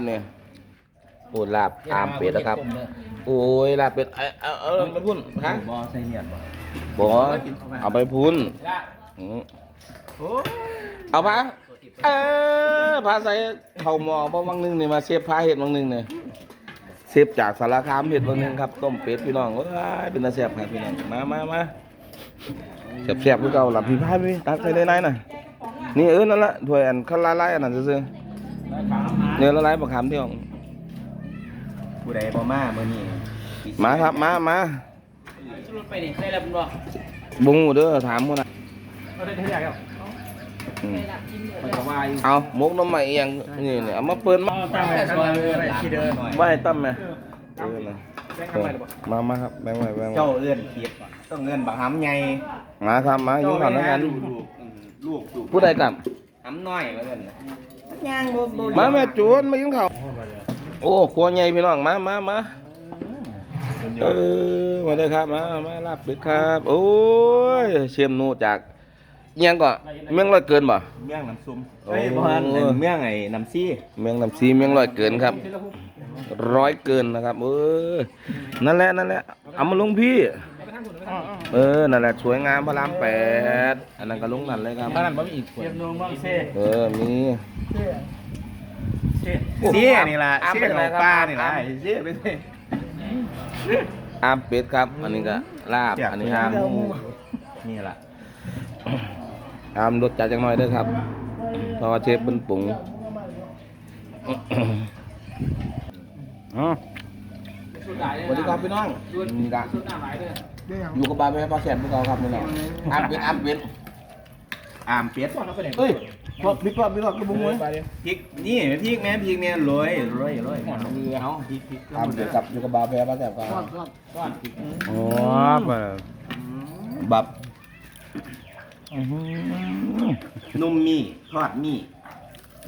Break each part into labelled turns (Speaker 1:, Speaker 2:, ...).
Speaker 1: ครับเนี่ยโอ้ลาบอามเป็ดนะครับ โอ้ยลาบเป็ดเอาเอาเอาไปพุ่นฮะ
Speaker 2: บอใส่เนียดบ่
Speaker 1: บอเอาไปพุ่นอืมเอาพะเออพาใส่เข่าหมอบ่บางหนึงนี่มาเชฟพาเห็ดบางหนึงเนี่ยเชฟจากสารคามเห็ดบางหนึงครับต้มเป็ดพี่น้องว้ายเป็นตาแซ่บครับพี่น้องมามามาแซ่บๆคือเก่าหลับพี่พายพี่ตักใส่ได้ไหนน่ะนี่เออนั่นละถ้วยอันข้าวละลายอันนั้นซื่อๆ เนื้อละลายบักขามที่ห้อง
Speaker 2: ผู้ใดบ่มามื้อนี้
Speaker 1: มาครับมามา
Speaker 3: ชุดไปนี่ได้แล้วคุณบอก
Speaker 1: บุงหมูเด้อถามคนนะ
Speaker 3: เราได้เท่าไหร่ครับ
Speaker 1: อืม
Speaker 3: มันก็ว่าอยู่
Speaker 1: เอามกน้ำใหม่เอียงนี่เนี่ยเอามาเปิดมา
Speaker 3: ตั้งแต่ซอยเลยที่เดิน
Speaker 1: ไว้ให้ตั้มไหมเออนะ
Speaker 3: แบงค์ทำไมหรือเปล่า
Speaker 1: มามาครับแบงค์ไว้แบงค์ไว้
Speaker 2: เจ้าเอื้อนเกียบต้องเอื้อนบักหำใหญ่
Speaker 1: มาครับมาอยู่ก่อนแล้วกัน
Speaker 2: ลูกลูกลูก
Speaker 1: ผู้ใดกลับ
Speaker 2: หำน้อยว่าซั่นน่ะ ย่างบ่บ่
Speaker 1: มาแม่จูนมายิงเขาวโอ้ครัวใหญ่พี่น้องมามามาเออมาเลยครับมามาลาบดึกครับ โอ้ยเชียมนูจาก เอียงก่อนเมียงลอยเกินบ่
Speaker 2: เมี่ยงน้ำซุป
Speaker 1: โอ้
Speaker 2: เฮ้ยบ่ฮันเมี่ยงไอ้น้ำซี่
Speaker 1: เมียงลำซีเมียงลอยเกินครับ ร้อยเกินนะครับ เออ นั่นแหละนั่นแหละเอามาลงพี่ เออ นั่นแหละสวยงามพระรามแปดอันนั้นก็ลงนั่นเลยครับ
Speaker 3: บ้านนั้นบ่มีอีกเทียบนงบ้างเซ่
Speaker 1: เออ มี
Speaker 3: เซ่
Speaker 2: ซี่นี่ล่ะ
Speaker 1: อ้าม
Speaker 2: ซี่
Speaker 1: เป็น
Speaker 2: ข
Speaker 1: ไร
Speaker 2: อง
Speaker 1: ครับ
Speaker 2: ป้านี่ล่ะ
Speaker 1: อ้าม
Speaker 2: ซี่ไปสิ
Speaker 1: อามเป็ดครับ อันนี้ก็ลาบ อันนี้อาม
Speaker 2: นี่ล่ะ
Speaker 1: อามรสจัดจังหน่อยเด้อครับเพราะว่าเชฟเป็นปรุงอ๋อสวัสดีครับพี่น้องนี่ละ
Speaker 3: ชุดหน้าหลายเลย
Speaker 1: อยู่กับบาร์แม่ปลาแสบพวกเราครับพี่น้องอามเป็ดอามเป็ด
Speaker 2: อามเป็ด
Speaker 3: ก่อนเราไปไหน
Speaker 1: เฮ้ยพวกพี่พวกพี่พวกกระบุงเลย
Speaker 2: พริกนี่พริกแม่พริกเนี่ยโรยโรยโรย
Speaker 3: มีเขาพริกพริก
Speaker 1: อามเป็ดกับอยู่กับบาร์แม่ปลาแสบครับ
Speaker 3: ก้อน
Speaker 1: อ๋อบับ
Speaker 2: นุ่มมี่ทอดมี่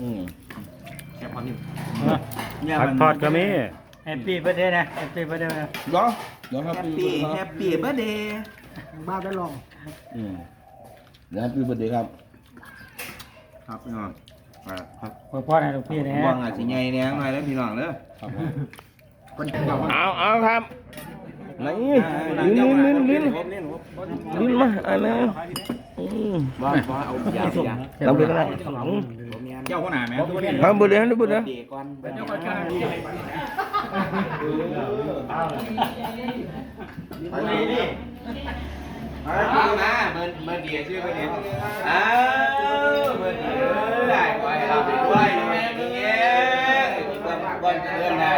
Speaker 1: อืม
Speaker 3: แค่พอนิ่ม
Speaker 4: ผักทอดก็มี
Speaker 3: แฮปปี้เบิร์ดเดย์นะแฮปปี้เบิร์ดเดย์นะ
Speaker 1: เดี๋ยวเดี๋ยวค
Speaker 2: แฮ
Speaker 1: รับ
Speaker 2: ปปี้แฮปปี้เบอร์เดย์
Speaker 3: บ้าได้ลอง
Speaker 1: อืมเดี๋ยวครับพี่บุตรครับ
Speaker 2: ครับพี่น้องอ่าครับ
Speaker 3: พอพอให้ลูกพี่นะ
Speaker 2: ว่างอาจสิใหญ่แหน่หน่อยแล้วพี่น้องเด้อ
Speaker 1: เอาเอาครับนี่ลิ้นลิ้นลิ้นลิ้นลิ้นมาอันนี้อื
Speaker 2: ว่าว่าเอายาวยา
Speaker 1: เราเป็นอะไรอืม
Speaker 2: เจ้าคนหนาแม่ตัวนี้
Speaker 1: มาบุตรเลี้ยงบุตรเลี้ยง
Speaker 2: เด็กก่อน
Speaker 3: เจ้าก็แค่นั้น
Speaker 2: มาดีมาเบินเบิร์นเดียชื่อเบิร์นเดียอ้าวเบินเดียได้ไว้เราไปด้วยแม่เองมีความหักบอลเกินได้